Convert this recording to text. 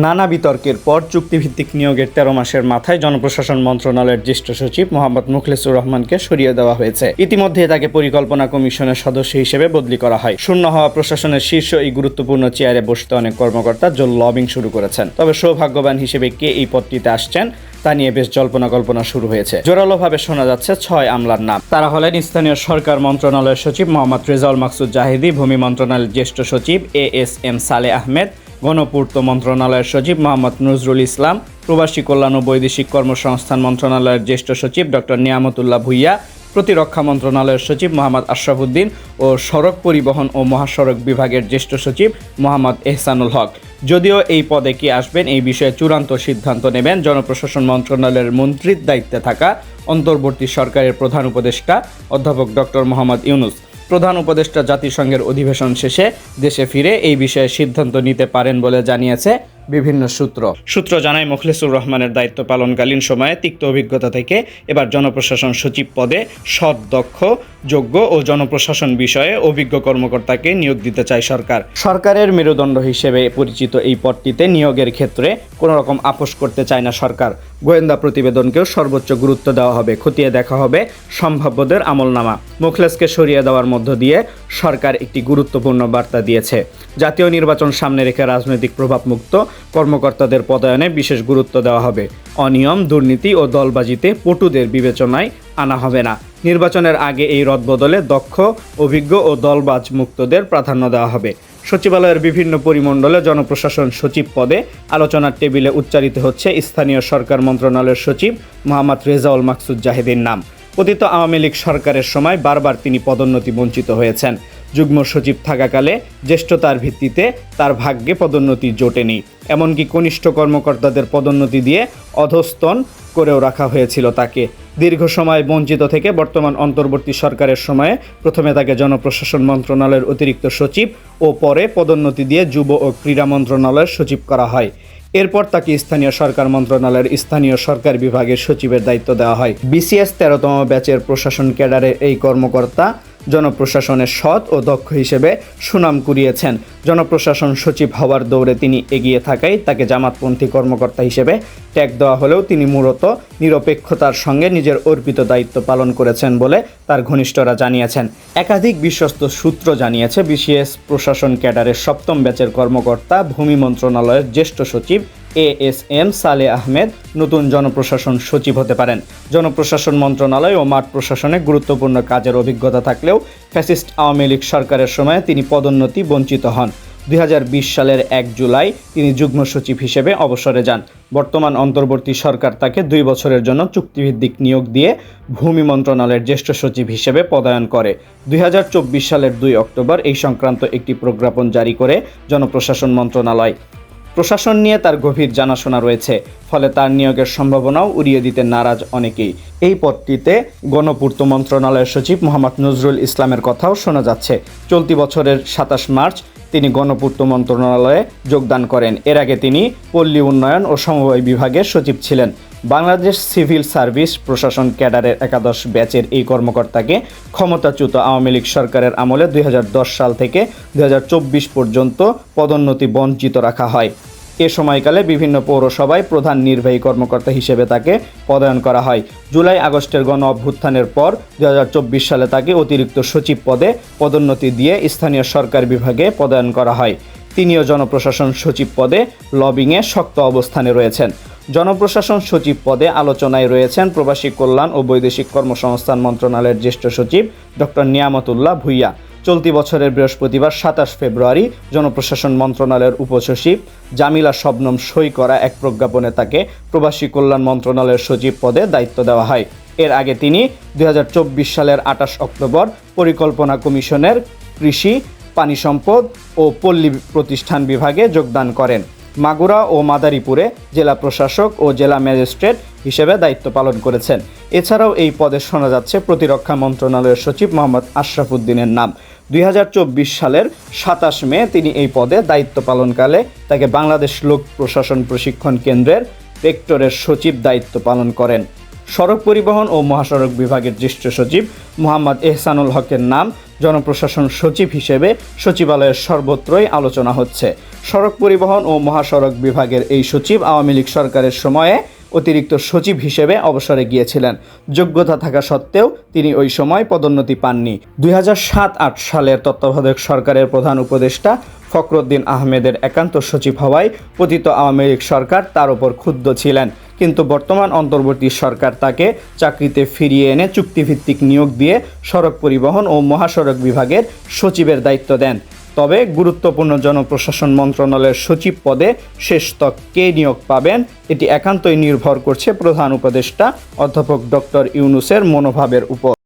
নানা বিতর্কের পর চুক্তিভিত্তিক নিয়োগের তেরো মাসের মাথায় জনপ্রশাসন মন্ত্রণালয়ের জ্যেষ্ঠ সচিব মোহাম্মদ মুখলেসুর রহমানকে সরিয়ে দেওয়া হয়েছে। ইতিমধ্যে তাকে পরিকল্পনা কমিশনের সদস্য হিসেবে বদলি করা হয়। শূন্য হওয়া প্রশাসনের শীর্ষ এই গুরুত্বপূর্ণ চেয়ারে বসতে অনেক কর্মকর্তা জল লবিং শুরু করেছেন। তবে সৌভাগ্যবান হিসেবে কে এই পদটিতে আসছেন, তা নিয়ে বেশ জল্পনা কল্পনা শুরু হয়েছে। জোরালোভাবে শোনা যাচ্ছে ছয় আমলার নাম। তারা হলেন স্থানীয় সরকার মন্ত্রণালয়ের সচিব মোহাম্মদ রেজাউল মাকসুদ জাহিদি, ভূমি মন্ত্রণালয়ের জ্যেষ্ঠ সচিব এ এস এম সালে আহমেদ গণপূর্ত মন্ত্রণালয়ের সচিব মোহাম্মদ নজরুল ইসলাম, প্রবাসী কল্যাণ ও বৈদেশিক কর্মসংস্থান মন্ত্রণালয়ের জ্যেষ্ঠ সচিব ডক্টর নিয়ামতুল্লাহ ভুইয়া, প্রতিরক্ষা মন্ত্রণালয়ের সচিব মোহাম্মদ আশরাফুদ্দিন ও সড়ক পরিবহন ও মহাসড়ক বিভাগের জ্যেষ্ঠ সচিব মোহাম্মদ এহসানুল হক। যদিও এই পদে কি আসবেন এই বিষয়ে চূড়ান্ত সিদ্ধান্ত নেবেন জনপ্রশাসন মন্ত্রণালয়ের মন্ত্রীর দায়িত্বে থাকা অন্তর্বর্তী সরকারের প্রধান উপদেষ্টা অধ্যাপক ডক্টর মোহাম্মদ ইউনুস। প্রধান উপদেষ্টা জাতিসংঘের অধিবেশন শেষে দেশে ফিরে এই বিষয়ে সিদ্ধান্ত নিতে পারেন বলে জানিয়েছে বিভিন্ন সূত্র। সূত্র জানায় মুখলেসুর রহমানের দায়িত্ব পালনকালীন সময়ে তিক্ত অভিজ্ঞতা থেকে এবার জনপ্রশাসন সচিব পদে সৎ দক্ষ যোগ্য ও জনপ্রশাসন বিষয়ে অভিজ্ঞ কর্মকর্তাকে নিয়োগ দিতে চায় সরকার। সরকারের মেরুদণ্ড হিসেবে পরিচিত এই পদটিতে নিয়োগের ক্ষেত্রে কোনো রকম আপোষ করতে চায় না সরকার। গোয়েন্দা প্রতিবেদনকেও সর্বোচ্চ গুরুত্ব দেওয়া হবে। খতিয়ে দেখা হবে সম্ভাব্যদের আমলনামা। মুখলেসকে সরিয়ে দেওয়ার মধ্য দিয়ে সরকার একটি গুরুত্বপূর্ণ বার্তা দিয়েছে। জাতীয় নির্বাচন সামনে রেখে রাজনৈতিক প্রভাবমুক্ত কর্মকর্তাদের পদায়নে বিশেষ গুরুত্ব দেওয়া হবে। অনিয়ম, দুর্নীতি ও দলবাজিতে পটুদের বিবেচনায় আনা হবে না। নির্বাচনের আগে এই রদবদলে দক্ষ, অভিজ্ঞ ও দলবাজ মুক্তদের প্রাধান্য দেওয়া হবে। সচিবালয়ের বিভিন্ন পরিমণ্ডলে জনপ্রশাসন সচিব পদে আলোচনার টেবিলে উচ্চারিত হচ্ছে স্থানীয় সরকার মন্ত্রণালয়ের সচিব মোহাম্মদ রেজাউল মাকসুদ জাহেদের নাম। পতিত আওয়ামী লীগ সরকারের সময় বারবার তিনি পদোন্নতি বঞ্চিত হয়েছেন। যুগ্ম সচিব থাকাকালে জ্যেষ্ঠতার ভিত্তিতে তার ভাগ্যে পদোন্নতি জোটেনি। এমনকি কনিষ্ঠ কর্মকর্তাদের পদোন্নতি দিয়ে অধস্তন করেও রাখা হয়েছিল তাকে। দীর্ঘ সময় বঞ্চিত থেকে বর্তমান অন্তর্বর্তী সরকারের সময়ে প্রথমে তাকে জনপ্রশাসন মন্ত্রণালয়ের অতিরিক্ত সচিব ও পরে পদোন্নতি দিয়ে যুব ও ক্রীড়া মন্ত্রণালয়ের সচিব করা হয়। এরপর তাকে স্থানীয় সরকার মন্ত্রণালয়ের স্থানীয় সরকার বিভাগের সচিবের দায়িত্ব দেওয়া হয়। বিসিএস তেরোতম ব্যাচের প্রশাসন ক্যাডারের এই কর্মকর্তা জনপ্রশাসনের সৎ ও দক্ষ হিসেবে সুনাম কুড়িয়েছেন। জনপ্রশাসন সচিব হওয়ার দৌড়ে তিনি এগিয়ে থাকায় তাকে জামাতপন্থী কর্মকর্তা হিসেবে ট্যাগ দেওয়া হলেও তিনি মূলত নিরপেক্ষতার সঙ্গে নিজের অর্পিত দায়িত্ব পালন করেছেন বলে তার ঘনিষ্ঠরা জানিয়েছেন। একাধিক বিশ্বস্ত সূত্র জানিয়েছে, বিসিএস প্রশাসন ক্যাডারের সপ্তম ব্যাচের কর্মকর্তা, ভূমি মন্ত্রণালয়ের জ্যেষ্ঠ সচিব এ এস এম সালে আহমেদ নতুন জনপ্রশাসন সচিব হতে পারেন। জনপ্রশাসন মন্ত্রণালয় ও মাঠ প্রশাসনে গুরুত্বপূর্ণ কাজের অভিজ্ঞতা থাকলেও ফ্যাসিস্ট আওয়ামী লীগ সরকারের সময় তিনি পদোন্নতি বঞ্চিত হন। দুই হাজার বিশ সালের এক জুলাই তিনি যুগ্ম সচিব হিসেবে অবসরে যান। বর্তমান অন্তর্বর্তী সরকার তাকে দুই বছরের জন্য চুক্তিভিত্তিক নিয়োগ দিয়ে ভূমি মন্ত্রণালয়ের জ্যেষ্ঠ সচিব হিসেবে পদায়ন করে। দুই হাজার চব্বিশ সালের দুই অক্টোবর এই সংক্রান্ত একটি প্রজ্ঞাপন জারি করে জনপ্রশাসন মন্ত্রণালয়। প্রশাসন নিয়ে তার গভীর জানাশোনা রয়েছে, ফলে তার নিয়োগের সম্ভাবনাও উড়িয়ে দিতে নারাজ অনেকেই। এই পদটিতে গণপূর্ত মন্ত্রণালয়ের সচিব মোহাম্মদ নজরুল ইসলামের কথাও শোনা যাচ্ছে। চলতি বছরের সাতাশ মার্চ তিনি গণপূর্ত মন্ত্রণালয়ে যোগদান করেন। এর আগে তিনি পল্লী উন্নয়ন ও সমবায় বিভাগের সচিব ছিলেন। বাংলাদেশ সিভিল সার্ভিস প্রশাসন ক্যাডারের একাদশ ব্যাচের এই কর্মকর্তাকে ক্ষমতাচ্যুত আওয়ামী লীগ সরকারের আমলে দুই হাজার দশ সাল থেকে দু হাজার চব্বিশ পর্যন্ত পদোন্নতি বঞ্চিত রাখা হয়। এ সময়কালে বিভিন্ন পৌরসভায় প্রধান নির্বাহী কর্মকর্তা হিসেবে তাকে পদায়ন করা হয়। জুলাই আগস্টের গণ অভ্যুত্থানের পর দু হাজার চব্বিশ সালে তাকে অতিরিক্ত সচিব পদে পদোন্নতি দিয়ে স্থানীয় সরকার বিভাগে পদায়ন করা হয়। তিনিও জনপ্রশাসন সচিব পদে লবিংয়ে শক্ত অবস্থানে রয়েছেন। জনপ্রশাসন সচিব পদে আলোচনায় রয়েছেন প্রবাসী কল্যাণ ও বৈদেশিক কর্মসংস্থান মন্ত্রণালয়ের জ্যেষ্ঠ সচিব ডক্টর নিয়ামতুল্লাহ ভুইয়া। চলতি বছরের বৃহস্পতিবার সাতাশ ফেব্রুয়ারি জনপ্রশাসন মন্ত্রণালয়ের উপসচিব জামিলা শবনম সই করা এক প্রজ্ঞাপনে তাকে প্রবাসী কল্যাণ মন্ত্রণালয়ের সচিব পদে দায়িত্ব দেওয়া হয়। এর আগে তিনি দু হাজার চব্বিশ সালের আঠাশ অক্টোবর পরিকল্পনা কমিশনের কৃষি, পানি সম্পদ ও পল্লী প্রতিষ্ঠান বিভাগে যোগদান করেন। মাগুরা ও মাদারীপুরে জেলা প্রশাসক ও জেলা ম্যাজিস্ট্রেট হিসেবে দায়িত্ব পালন করেছেন। এছাড়াও এই পদে শোনা যাচ্ছে প্রতিরক্ষা মন্ত্রণালয়ের সচিব মোহাম্মদ আশরাফুদ্দিনের নাম। দুই হাজার চব্বিশ সালের সাতাশ মে তিনি এই পদে দায়িত্ব পালনকালে তাকে বাংলাদেশ লোক প্রশাসন প্রশিক্ষণ কেন্দ্রের রেক্টরের সচিব দায়িত্ব পালন করেন। সড়ক পরিবহন ও মহাসড়ক বিভাগের জ্যেষ্ঠ সচিব মোহাম্মদ এহসানুল হকের নাম জনপ্রশাসন সচিব হিসেবে সচিবালয়ের সর্বত্রই আলোচনা হচ্ছে। সড়ক পরিবহন ও মহাসড়ক বিভাগের এই সচিব আওয়ামী লীগ সরকারের সময়ে অতিরিক্ত সচিব হিসেবে অবসরে গিয়েছিলেন। যোগ্যতা থাকা সত্ত্বেও তিনি ওই সময় পদোন্নতি পাননি। দুই সাত আট সালের তত্ত্বাবধায়ক সরকারের প্রধান উপদেষ্টা ফখরুদ্দিন আহমেদের একান্ত সচিব হওয়ায় পতিত আওয়ামী লীগ সরকার তার উপর ক্ষুব্ধ ছিলেন। কিন্তু বর্তমান অন্তর্বর্তী সরকার তাকে চাকরিতে ফিরিয়ে এনে চুক্তিভিত্তিক নিয়োগ দিয়ে সড়ক পরিবহন ও মহাসড়ক বিভাগের সচিবের দায়িত্ব দেন। তবে গুরুত্বপূর্ণ জনপ্রশাসন মন্ত্রণালয়ের সচিব পদে শেষ তক কে নিয়োগ পাবেন, এটি একান্তই নির্ভর করছে প্রধান উপদেষ্টা অধ্যাপক ডক্টর ইউনুসের মনোভাবের উপর।